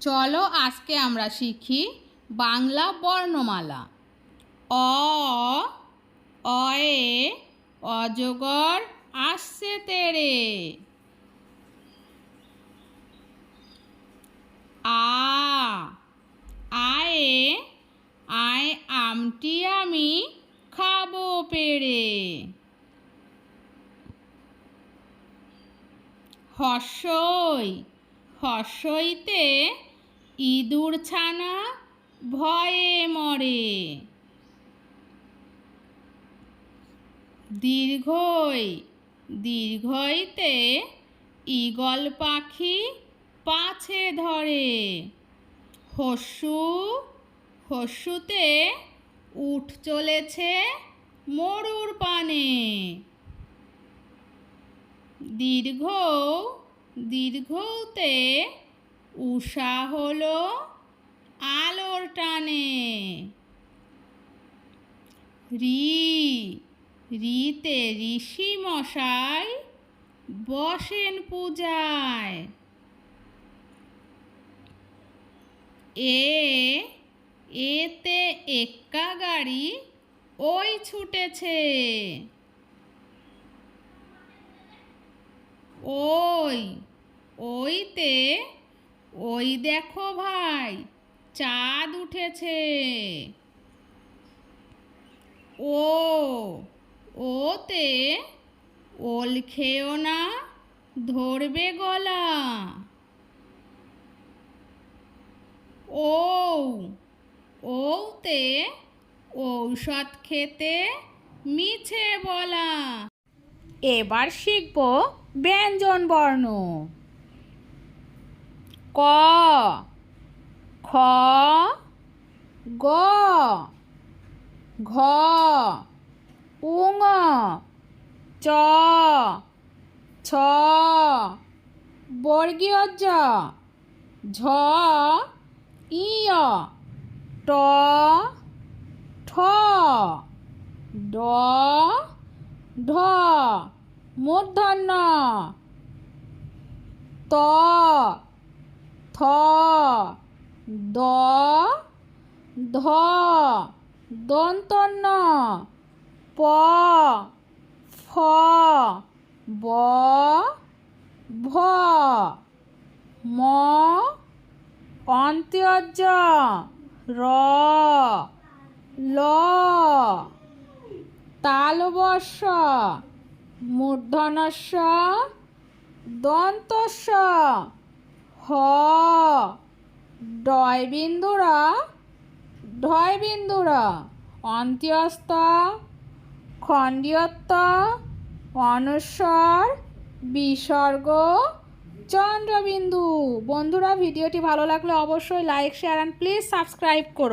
চলো আজকে আমরা শিখি বাংলা বর্ণমালা। অ, অয়ে, অজগর আসছে তেরে। আ, আয়ে, আয় আমটি আমি খাব পেরে। হর্ষই, হর্ষইতে ইঁদুর ছানা ভয়ে মরে। দীর্ঘই, দীর্ঘইতে ঈগল পাখি পাছে ধরে। হস্যু, হস্যুতে উঠ চলেছে মরুর পানে। দীর্ঘ দীর্ঘতে উষা হলো আলোর টানে। রি, রিতে ঋষি মশাই বসেন পূজায়। এ, এতে এক্কা গাড়ি ওই ছুটেছে। ওই, ওইতে ওই দেখো ভাই, চাঁদ উঠেছে। ও, ওতে ওল খেও না, ধরবে গলা। ও, ওতে ঔষধ খেতে মিছে বলা। এবার শিখব ব্যঞ্জন বর্ণ ক, খ, গ, ঘ, উঙ, চ, ছ বর্গীয় জ ঝ ইয় ট, ঠ, ড, ঢ, মূর্ধন্য, ত থ দ, ধ, দন্তন্য, প, ফ, ব, ভ, ম অন্ত্যজ র, ল তালবস্য মূর্ধনস্য দন্তস্য। হ ডয় বিন্দুরা ঢয় অন্ত্যস্ত খণ্ডীয়ত্ব অনস্বর, বিসর্গ, চন্দ্রবিন্দু। বন্ধুরা, ভিডিওটি ভালো লাগলে অবশ্যই like share and please subscribe করো।